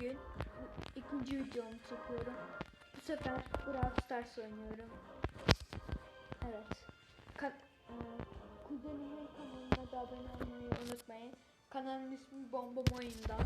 bugün ikinci videomu çekiyorum. Bu sefer Brawl Stars oynuyorum. Evet. Ka- e, kuzenimin kanalına da abone olmayı unutmayın. Kanalın ismi Bomba Oyunda.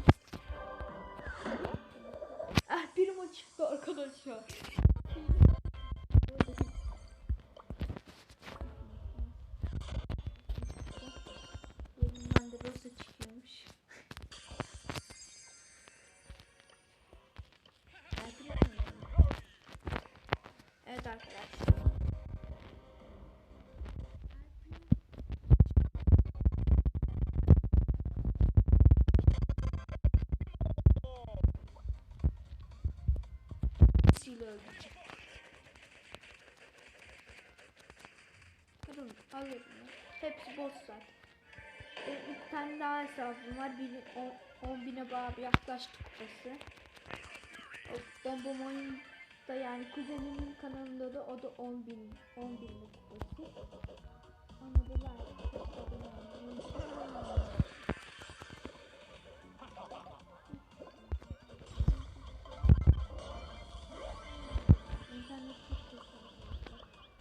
Evet arkadaşlar. Siyle öldürecek. Durun alırım. ya. Hepsi boş zaten. İki tane daha hesabım var. Biri 10 bine bayağı bir yaklaştı kupası. O bomba oyunda yani kuzenimin kanalında da o da 10 bin 10 bin kupası. Ona da arkadaşlar.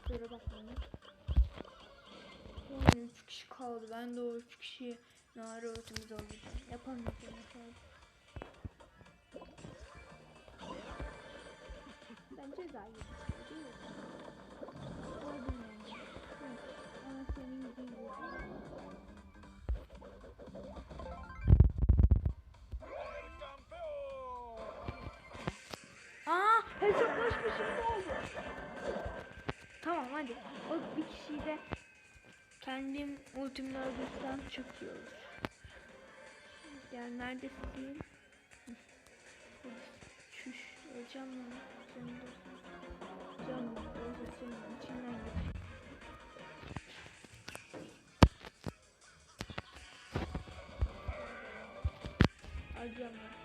Kusura bakmayın. Yani 3 kişi kaldı. Ben de o 3 kişiyi ara ötümüz olacağım. Yapamayacağım. Ben ceza yedim. Değil mi? Öldüm yani. Evet. Ama senin yok. Aa, hesaplaşmışım ne oldu? Tamam hadi. O bir kişiyi de kendim ultimle öldürsem çok iyi. Yani neredesin? Senin dostun. Canım. Öyle senin içinden geç. Alacağım lan.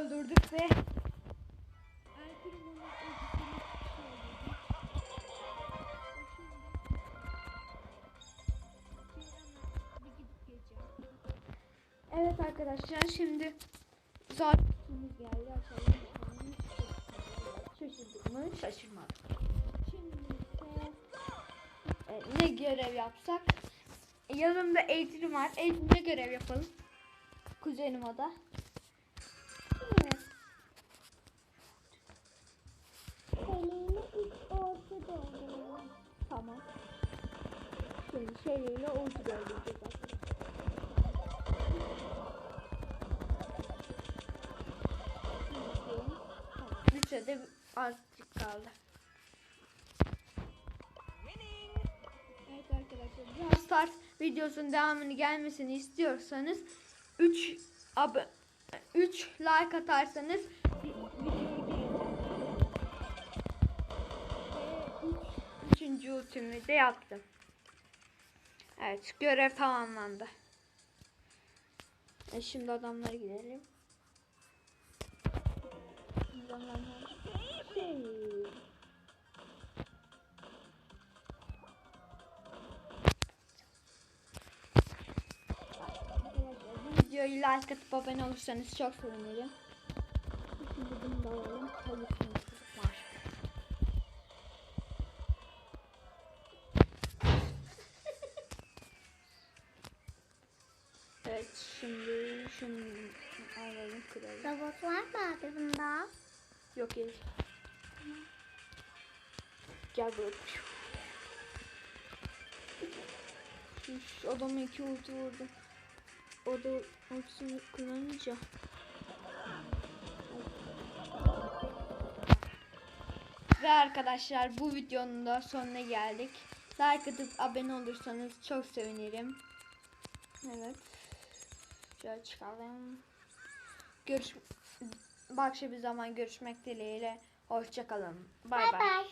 Öldürdük ve Evet arkadaşlar şimdi saatimiz geldi açalım. Şaşırdık mı? Şaşırmadık. Şimdi e, ne görev yapsak? Yanımda eğitim var. Eğitimde görev yapalım. Kuzenim o da. Şeyleyle ilk ortada oluyor. Tamam. Şimdi şeyleyle ortada öldüreceğiz arkadaşlar. Üçe de azıcık kaldı. Evet arkadaşlar Brawl Stars videosunun devamını gelmesini istiyorsanız 3 ab 3 like atarsanız Üçüncü ultimi de yaptım. Evet görev tamamlandı. E şimdi adamlara gidelim. Videoyu like atıp abone olursanız çok sevinirim. Şimdi şunu alalım kıralım. Robot var mı abi bunda? Yok değil. Gel buraya. Şuş adamı iki ulti vurdu. O da ultisini kullanınca. Ve arkadaşlar bu videonun da sonuna geldik. Like atıp abone olursanız çok sevinirim. Evet. Şöyle çıkalım. Görüş başka bir zaman görüşmek dileğiyle. Hoşçakalın. Bay. bay.